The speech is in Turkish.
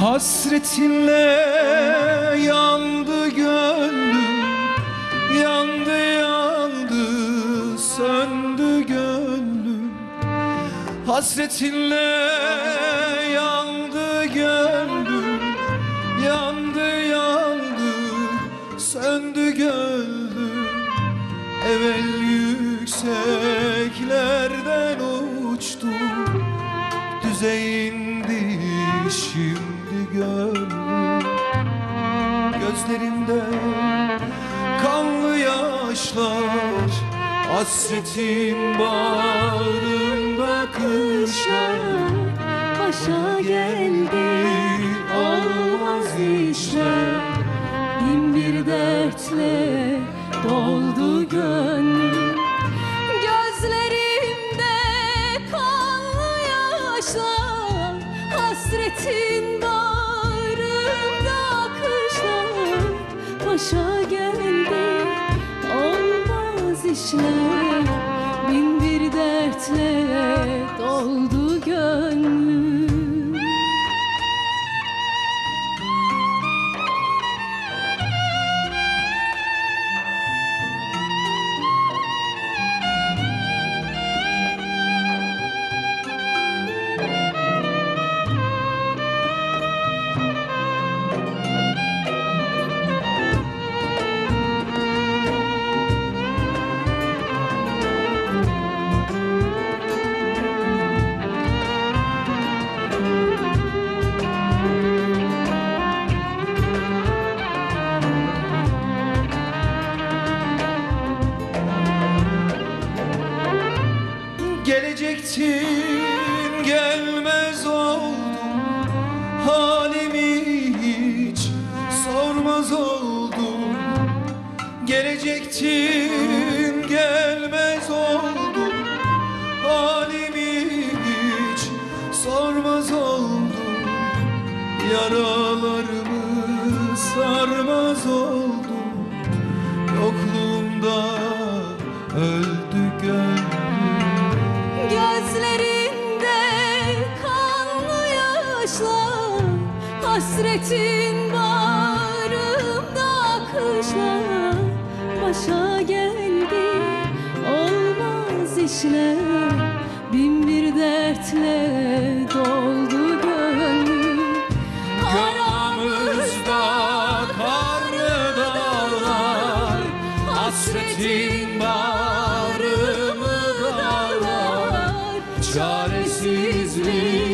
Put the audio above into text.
Hasretinle yandı gönlüm Yandı yandı söndü gönlüm. Hasretinle yandı gönlüm Yandı yandı söndü gönlüm. Evvel yükseklerden uçtu Düze Gözlerimde kanlı yaşlar Hasretin bağrımda kışlar Başa geldi olmaz işler. Bin bir dertle doldu gönlüm. Gözlerimde kanlı yaşlar Hasretin Başa geldi. Olmaz işler Bin bir dertle Gelecektin gelmez oldum. Halimi hiç sormaz oldum. Gelecektin gelmez oldum. Halimi hiç sormaz oldum. Yaralarımı sarmaz oldum. Yokluğumda öldü Hasretin bağrımda kışla başa geldi Olmaz işler. Bin bir dertle doldu gönlüm. Karamızda karlı dağlar Hasretin bağrımı dağlar. Çaresizlik